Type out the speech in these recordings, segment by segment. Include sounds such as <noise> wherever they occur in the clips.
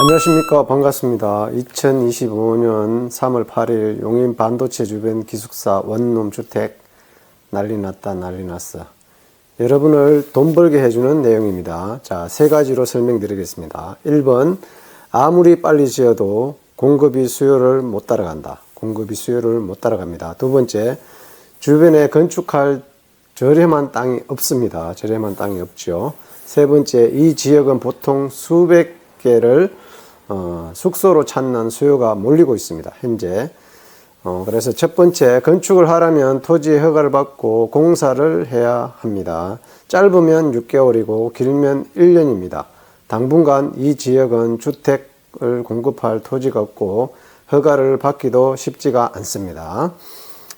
안녕하십니까. 반갑습니다. 2025년 3월 8일 용인 반도체 주변 기숙사 원룸 주택 난리 났다 난리 났어. 여러분을 돈 벌게 해주는 내용입니다. 자세 가지로 설명드리겠습니다. 1번 아무리 빨리 지어도 공급이 수요를 못 따라간다. 공급이 수요를 못 따라갑니다. 두 번째 주변에 건축할 저렴한 땅이 없습니다. 저렴한 땅이 없죠. 세 번째 이 지역은 보통 수백 개를 어, 숙소로 찾는 수요가 몰리고 있습니다. 현재. 어, 그래서 첫 번째 건축을 하려면 토지 허가를 받고 공사를 해야 합니다. 짧으면 6개월이고 길면 1년입니다. 당분간 이 지역은 주택을 공급할 토지가 없고 허가를 받기도 쉽지가 않습니다.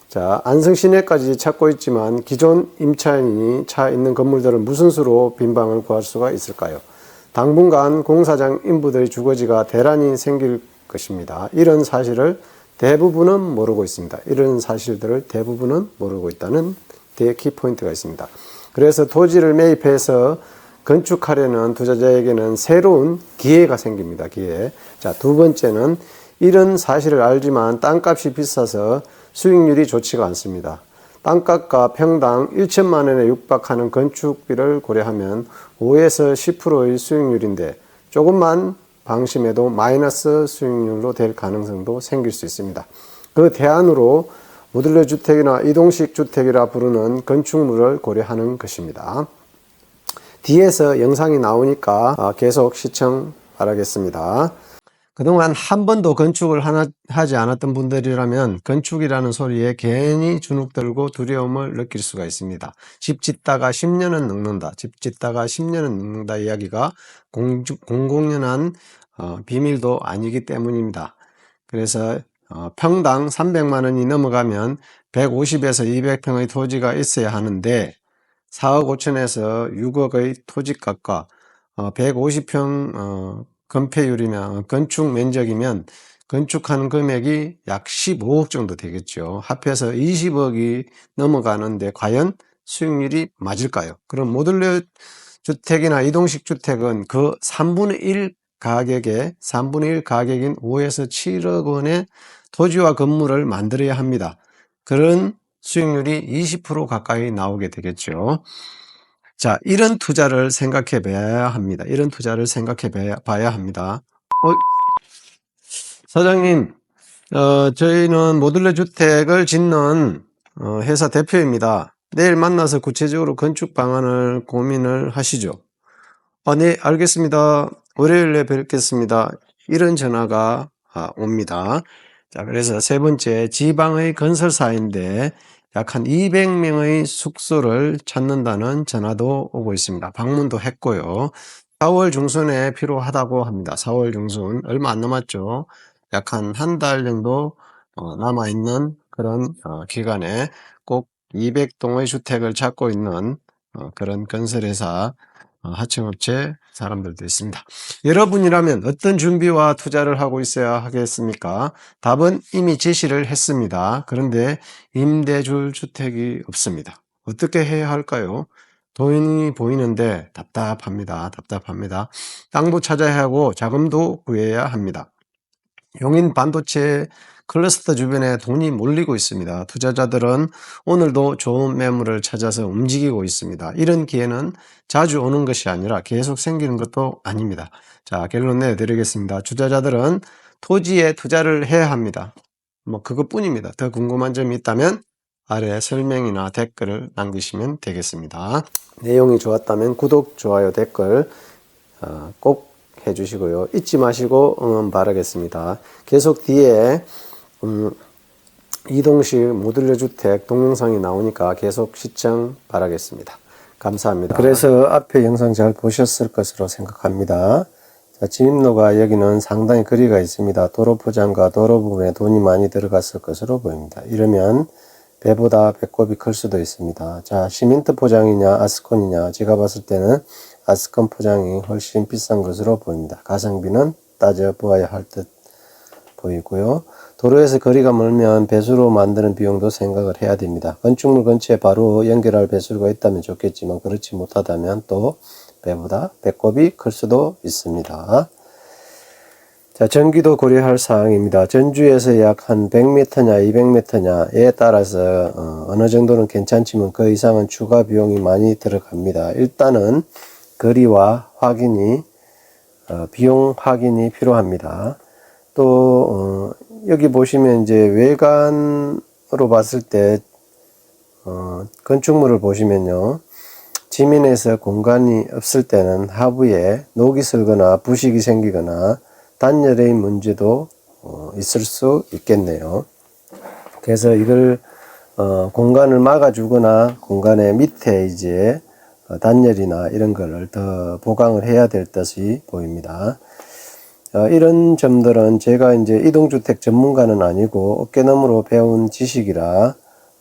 자, 안성 시내까지 찾고 있지만 기존 임차인이 차 있는 건물들은 무슨 수로 빈 방을 구할 수가 있을까요? 당분간 공사장 인부들의 주거지가 대란이 생길 것입니다. 이런 사실을 대부분은 모르고 있습니다. 이런 사실들을 대부분은 모르고 있다는 대 키 포인트가 있습니다. 그래서 토지를 매입해서 건축하려는 투자자에게는 새로운 기회가 생깁니다. 기회. 자, 두 번째는 이런 사실을 알지만 땅값이 비싸서 수익률이 좋지가 않습니다. 땅값과 평당 1천만 원에 육박하는 건축비를 고려하면 5에서 10%의 수익률인데 조금만 방심해도 마이너스 수익률로 될 가능성도 생길 수 있습니다. 그 대안으로 모듈러 주택이나 이동식 주택이라 부르는 건축물을 고려하는 것입니다. 뒤에서 영상이 나오니까 아, 계속 시청 바라겠습니다. 그동안 한 번도 건축을 하나, 하지 않았던 분들이라면 건축이라는 소리에 괜히 주눅 들고 두려움을 느낄 수가 있습니다. 집 짓다가 10년은 늙는다. 집 짓다가 10년은 늙는다 이야기가 공주, 공공연한 어, 비밀도 아니기 때문입니다. 그래서 어, 평당 300만 원이 넘어가면 150에서 200평의 토지가 있어야 하는데 4억 5천에서 6억의 토지값과 어, 150평 어, 건폐율이면 건축 면적이면 건축하는 금액이 약 15억 정도 되겠죠. 합해서 20억이 넘어가는데 과연 수익률이 맞을까요? 그럼 모듈러 주택이나 이동식 주택은 그 3분의 1 가격에 3분의 1 가격인 5에서 7억 원의 토지와 건물을 만들어야 합니다. 그런 수익률이 20% 가까이 나오게 되겠죠. 자, 이런 투자를 생각해 봐야 합니다. 이런 투자를 생각해 봐야, 합니다. 어, 사장님, 어, 저희는 모듈러 주택을 짓는 어, 회사 대표입니다. 내일 만나서 구체적으로 건축 방안을 고민을 하시죠. 아, 네, 알겠습니다. 월요일에 뵙겠습니다. 이런 전화가 아, 옵니다. 자, 그래서 세 번째, 지방의 건설사인데 약 한 200명의 숙소를 찾는다는 전화도 오고 있습니다. 방문도 했고요. 4월 중순에 필요하다고 합니다. 4월 중순 얼마 안 남았죠. 약 한 한 달 정도 어, 남아있는 그런 어, 기간에 꼭 200동의 주택을 찾고 있는 어, 그런 건설회사 하청업체 사람들도 있습니다. 여러분이라면 어떤 준비와 투자를 하고 있어야 하겠습니까? 답은 이미 제시를 했습니다. 그런데 임대줄 주택이 없습니다. 어떻게 해야 할까요? 돈이 보이는데 답답합니다. 답답합니다. 땅도 찾아야 하고 자금도 구해야 합니다. 용인 반도체 클러스터 주변에 돈이 몰리고 있습니다. 투자자들은 오늘도 좋은 매물을 찾아서 움직이고 있습니다. 이런 기회는 자주 오는 것이 아니라 계속 생기는 것도 아닙니다. 자, 결론 내드리겠습니다. 투자자들은 토지에 투자를 해야 합니다. 뭐 그것뿐입니다. 더 궁금한 점이 있다면 아래 설명이나 댓글을 남기시면 되겠습니다. 내용이 좋았다면 구독, 좋아요, 댓글 어, 꼭 해주시고요. 잊지 마시고 응원 바라겠습니다. 계속 뒤에 음, 이동식 모듈러 주택 동영상이 나오니까 계속 시청 바라겠습니다. 감사합니다. 그래서 앞에 영상 잘 보셨을 것으로 생각합니다. 자, 진입로가 여기는 상당히 거리가 있습니다. 도로 포장과 도로 부분에 돈이 많이 들어갔을 것으로 보입니다. 이러면 배보다 배꼽이 클 수도 있습니다. 자, 시멘트 포장이냐 아스콘이냐 제가 봤을 때는 아스콘 포장이 훨씬 비싼 것으로 보입니다. 가성비는 따져보아야 할 듯 보이고요. 도로에서 거리가 멀면 배수로 만드는 비용도 생각을 해야 됩니다. 건축물 근처에 바로 연결할 배수로가 있다면 좋겠지만 그렇지 못하다면 또 배보다 배꼽이 클 수도 있습니다. 자, 전기도 고려할 사항입니다. 전주에서 약 한 100m냐, 200m냐에 따라서 어, 느 정도는 괜찮지만 그 이상은 추가 비용이 많이 들어갑니다. 일단은 거리와 확인이 어, 비용 확인이 필요합니다. 또 어, 여기 보시면 이제 외관으로 봤을 때 어, 건축물을 보시면요. 지면에서 공간이 없을 때는 하부에 녹이 슬거나 부식이 생기거나 단열의 문제도 어, 있을 수 있겠네요. 그래서 이걸 어, 공간을 막아주거나 공간의 밑에 이제 어, 단열이나 이런 거를 더 보강을 해야 될 것이 보입니다. 어, 이런 점들은 제가 이제 이동주택 전문가는 아니고 어깨너머로 배운 지식이라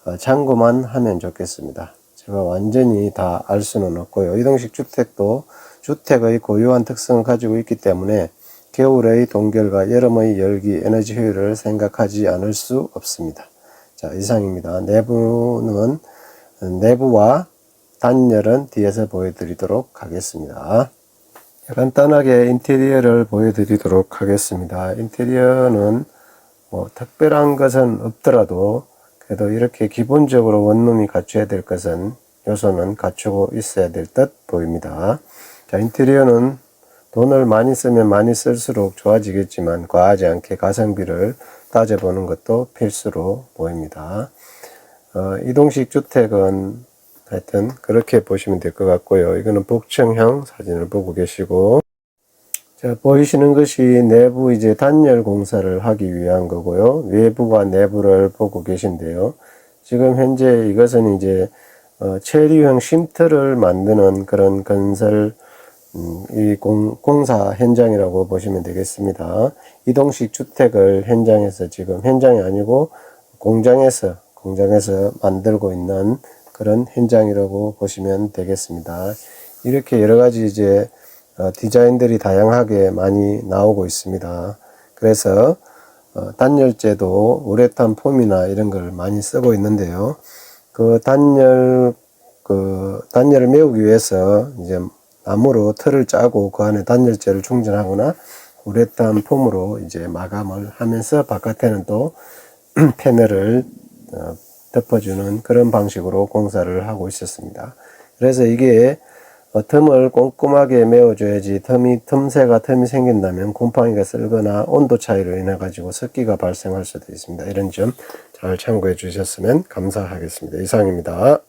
어, 참고만 하면 좋겠습니다. 제가 완전히 다 알 수는 없고요. 이동식 주택도 주택의 고유한 특성을 가지고 있기 때문에 겨울의 동결과 여름의 열기 에너지 효율을 생각하지 않을 수 없습니다. 자, 이상입니다. 내부는 내부와 단열은 뒤에서 보여드리도록 하겠습니다. 간단하게 인테리어를 보여드리도록 하겠습니다. 인테리어는 뭐 특별한 것은 없더라도 그래도 이렇게 기본적으로 원룸이 갖춰야 될 것은 요소는 갖추고 있어야 될 듯 보입니다. 자, 인테리어는 돈을 많이 쓰면 많이 쓸수록 좋아지겠지만 과하지 않게 가성비를 따져보는 것도 필수로 보입니다. 어, 이동식 주택은 하여튼 그렇게 보시면 될 것 같고요. 이거는 복층형 사진을 보고 계시고 자, 보이시는 것이 내부 이제 단열 공사를 하기 위한 거고요. 외부와 내부를 보고 계신데요. 지금 현재 이것은 이제 어, 체류형 쉼터를 만드는 그런 건설 음, 이 공, 공사 현장이라고 보시면 되겠습니다. 이동식 주택을 현장에서 지금 현장이 아니고 공장에서 공장에서 만들고 있는 그런 현장이라고 보시면 되겠습니다. 이렇게 여러 가지 이제 어, 디자인들이 다양하게 많이 나오고 있습니다. 그래서 어, 단열재도 우레탄 폼이나 이런 걸 많이 쓰고 있는데요. 그 단열 그 단열을 메우기 위해서 이제 나무로 틀을 짜고 그 안에 단열재를 충전하거나 우레탄 폼으로 이제 마감을 하면서 바깥에는 또 <clears throat> 패널을 어, 덮어주는 그런 방식으로 공사를 하고 있었습니다. 그래서 이게 어, 틈을 꼼꼼하게 메워줘야지 틈이 틈새가 틈이 생긴다면 곰팡이가 쓸거나 온도 차이로 인해 가지고 습기가 발생할 수도 있습니다. 이런 점 잘 참고해 주셨으면 감사하겠습니다. 이상입니다.